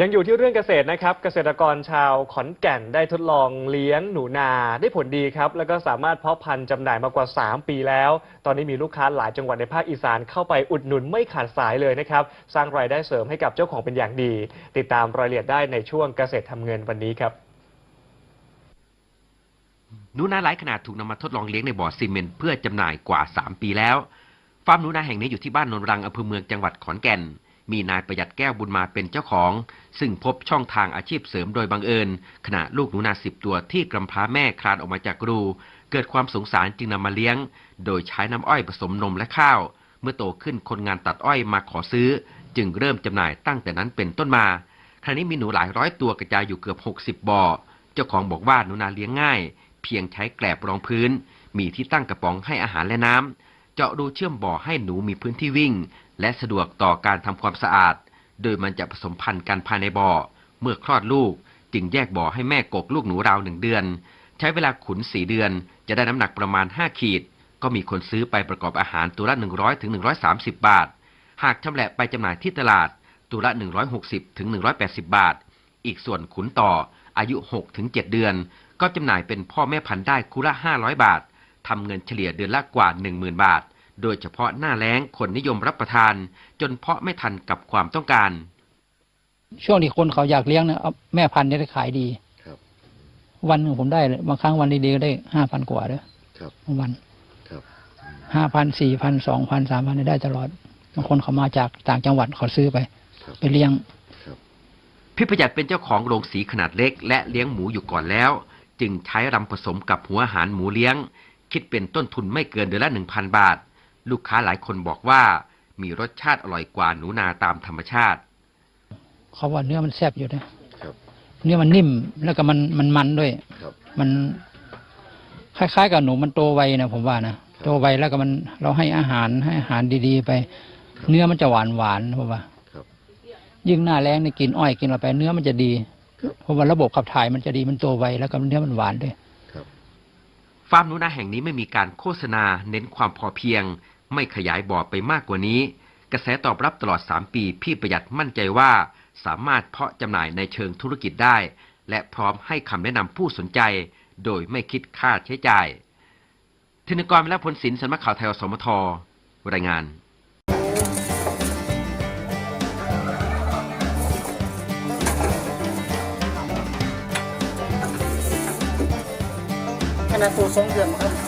ยังอยู่ที่เรื่องเกษตรนะครับ เกษตรกรชาวขอนแก่นได้ทดลองเลี้ยงหนูนาได้ผลดีครับ แล้วก็สามารถเพาะพันธุ์จำหน่ายมากว่า 3 ปีแล้ว ตอนนี้มีลูกค้าหลายจังหวัดในภาคอีสานเข้าไปอุดหนุนไม่ขาดสายเลยนะครับ สร้างรายได้เสริมให้กับเจ้าของเป็นอย่างดี ติดตามรายละเอียดได้ในช่วงเกษตรทำเงินวันนี้ครับหนูนาหลายขนาดถูกนำมาทดลองเลี้ยงในบ่อซีเมนต์เพื่อจำหน่ายกว่า 3 ปีแล้วฟาร์มหนูนาแห่งนี้อยู่ที่บ้านโนนรังอำเภอเมืองจังหวัดขอนแก่น มีนายประหยัดแก้วบุญมาเป็นเจ้าของ ซึ่งพบช่องทางอาชีพเสริมโดยบังเอิญ ขณะลูกหนูนาสิบตัวที่กำพร้าแม่คลานออกมาจากรู เกิดความสงสารจึงนำมาเลี้ยง โดยใช้น้ำอ้อยผสมนมและข้าว เมื่อโตขึ้นคนงานตัดอ้อยมาขอซื้อ จึงเริ่มจำหน่ายตั้งแต่นั้นเป็นต้นมาขณะนี้มีหนูหลายร้อยตัวกระจายอยู่เกือบ 60 บ่อ เจ้าของบอกว่าหนูนาเลี้ยงง่าย เพียงใช้แกลบรองพื้น มีที่ตั้งกระป๋องให้อาหารและน้ำเจาะรูเชื่อมบ่อให้หนูมีพื้นที่วิ่ง และสะดวกต่อการทำความสะอาด โดยมันจะผสมพันธุ์กันภายในบ่อ เมื่อคลอดลูก จึงแยกบ่อให้แม่กกลูกหนูราวหนึ่งเดือน ใช้เวลาขุนสี่เดือน จะได้น้ำหนักประมาณ 5 ขีด ก็มีคนซื้อไปประกอบอาหารตัวละ 100ถึง130 บาท หากชำแหละไปจำหน่ายที่ตลาดตัวละ 160ถึง180 บาท อีกส่วนขุนต่ออายุ6ถึง7เดือน ก็จำหน่ายเป็นพ่อแม่พันธุ์ได้คู่ละ 500 บาททำเงินเฉลี่ยเดือนละกว่า 10,000 บาท โดยเฉพาะหน้าแล้งคนนิยมรับประทาน จนเพาะไม่ทันกับความต้องการ ช่วงที่คนเขาอยากเลี้ยงเนี่ยเอาแม่พันธุ์เนี่ยได้ขายดีครับ วันหนึ่งผมได้เลยบางครั้งวันดีๆก็ได้ห้าพันกว่าเด้อครับบางวันครับห้าพันสี่พันสองพันสามพันได้ตลอดบางคนเขามาจากต่างจังหวัดเขาซื้อไป ครับไปเลี้ยง พี่ประหยัดเป็นเจ้าของโรงสีขนาดเล็ก และเลี้ยงหมูอยู่ก่อนแล้ว จึงใช้รำผสมกับหัวอาหารหมูเลี้ยง คิดเป็นต้นทุนไม่เกินเดือนละ1,000 บาท ลูกค้าหลายคนบอกว่ามีรสชาติอร่อยกว่าหนูนาตามธรรมชาติ เขาว่าเนื้อมันแซ่บอยู่นะครับเนื้อมันนิ่มแล้วก็มันมันมันด้วยครับมัน คล้าย ๆ กับหนูมันโตไวนะผมว่านะโตไวแล้วก็มันเราให้อาหารให้อาหารดีๆ ไป เนื้อมันจะหวานหวานๆผมว่าครับยิ่งหน้าแรงในกินอ้อยกินอะไรไป เนื้อมันจะดีเพราะว่าระบบขับถ่ายมันจะดีมันโตไวแล้วก็เนื้อมันหวานด้วยครับฟาร์มหนูนาแห่งนี้ไม่มีการโฆษณาเน้นความพอเพียง ไม่ขยายบ่อไปมากกว่านี้ กระแสตอบรับตลอด 3 ปี พี่ประหยัดมั่นใจว่า สามารถเพาะจำหน่ายในเชิงธุรกิจได้ และพร้อมให้คำแนะนำผู้สนใจ โดยไม่คิดค่าใช้จ่ายธินกรและพลศิลป์สำนักข่าวไทยอสมทรายงานขนาดตัวสองเดือนครับ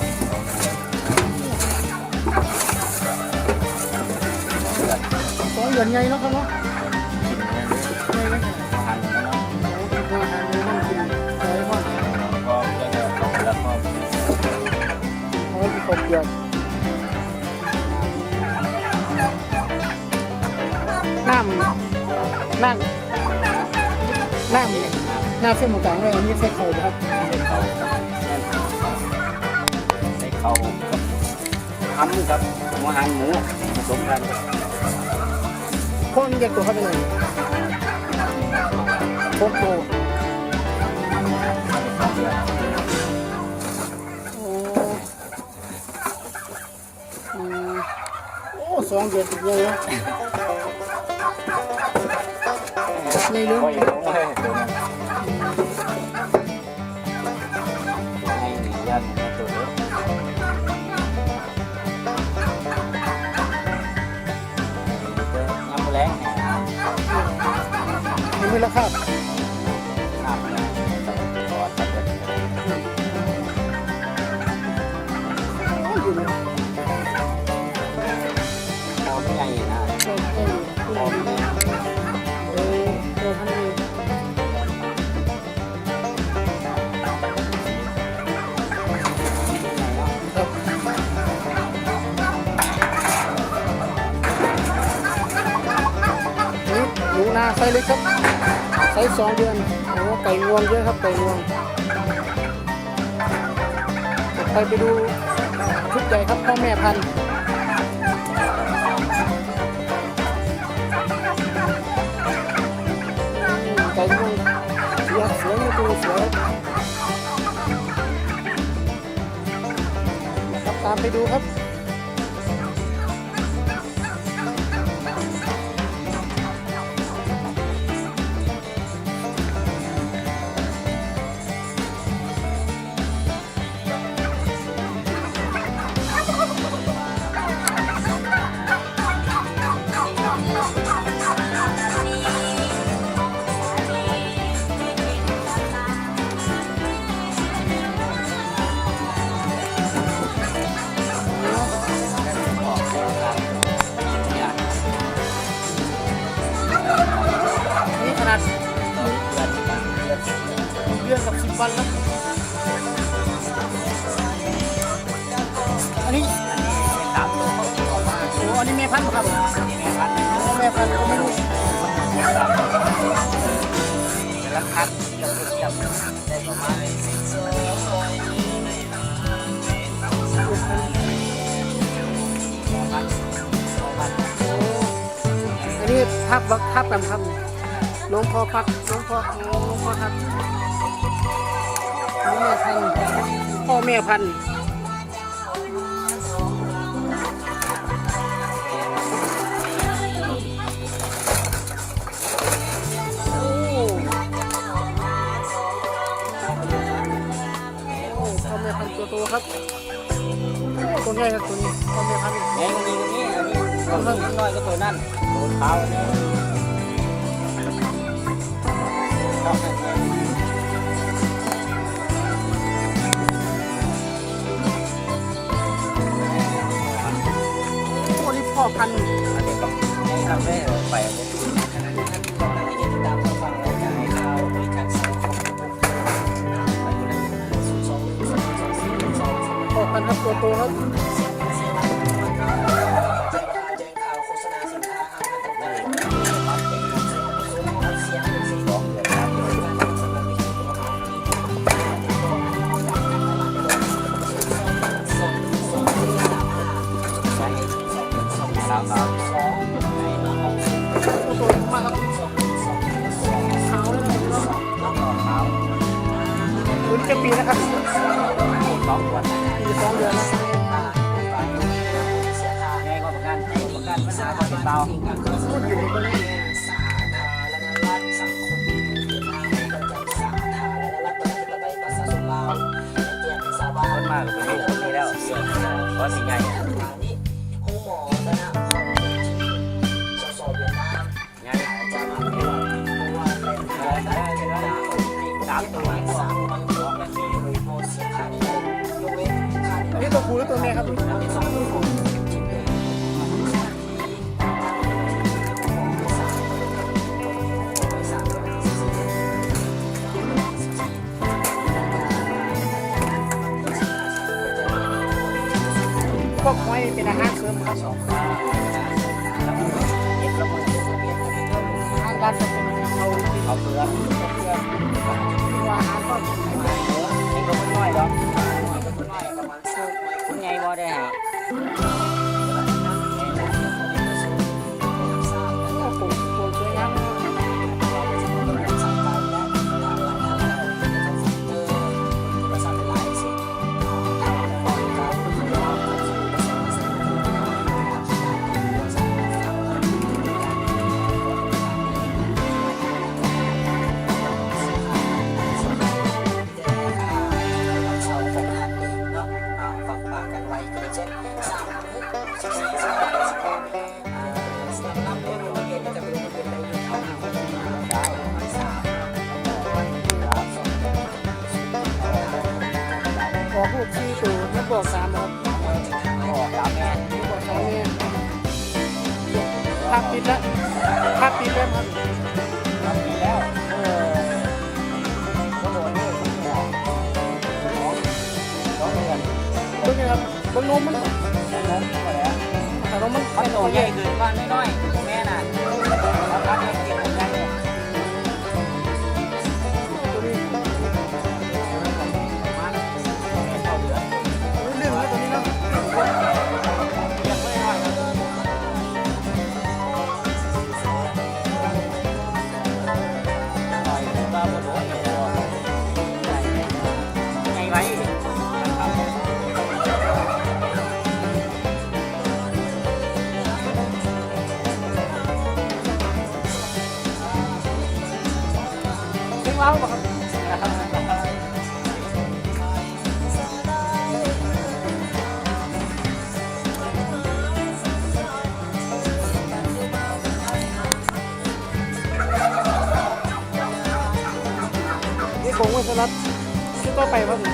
องเดือนไงเนาะครับเนาะไงไหมโอ้เป็นอาหารเลยนั่งกินอะไรบ้างโอ้มีครบเดียวน้ำน้ำน้ำน้ำเส้นหมูกลางเลยอันนี้ใส่เข่าครับใส่เขาทำกับหัวหันหมูผสมกัน พ่อนี่แยกตัวเข้าไปเลยพ นนี้ครับหนูนาไซส์เล็กครับ ไซส์สองเดือนโอ้ไก่งวงเยอะครับไก่งวงไปไปดูชุดใหญ่ครับพ่อแม่พันธุ์ไก่งวงเสือเสือนี่ตัวเสือตามไปดูครับ นี้สามตัวเขาออกมาโอ้อันนี้แม่พันธุ์ครับแม่พันธุ์แม่พันธุ์ก็ไม่รู้แต่ละคัดเทียบเทียบได้ประมาณอันนี้ทับบักทับกันครับหลวงพ่อพักหลวงพ่ออ๋องพ่อทับอันนี้แม่พันพ่อแม่พัน ตัวโตครับตัวใหญ่ครับตัวนี้ตัวแม่พันธุ์แม่ตรงนี้อันนี้ตัวน้อยก็ตัวนั่นตัวเท้าวนี่ช สองเดือนนะไงก็ประกันประกันปัญหาก็เป็นเบาพูดอยู่ในตรงนี้คนมากก็เป็นลูกคนนี้แล้วเพราะสิ่งใหญ่ไงสามตัวอันนี้ ตัวผู้หรือตัวแม่ครับพวกไว้เป็นอาหารเสริมครับอาหารการจะเป็นเขาเอาเปลือกเปลือกว่าอาหารก็ ออกลูกสี่ตัวแล้วบอกสามครับบอกสามแม่บอกสามเนี่ยพักปิดแล้วพักปิดแล้วครับทำดีแล้วเออก็โดนนี่สองสองเดือนเบิ่งนะครับเบิ่งนมมันแต่นมก็แล้วแต่นมมันเขาโตใหญ่ขึ้นว่าน้อยๆแม่น่ะแล้วพักเก็ เรื่องเล่าป่ะครับนี่คงไม่สำหรัดที่ต้อไปครับผ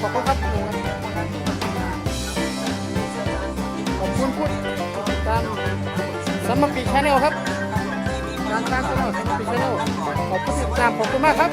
ขอบคุณครับขอบคุณพูดตามสมปีชาแนลครับกามตามชาแนลสมปีชาแนลขอบคุณติดตามขอบคุณมากครับ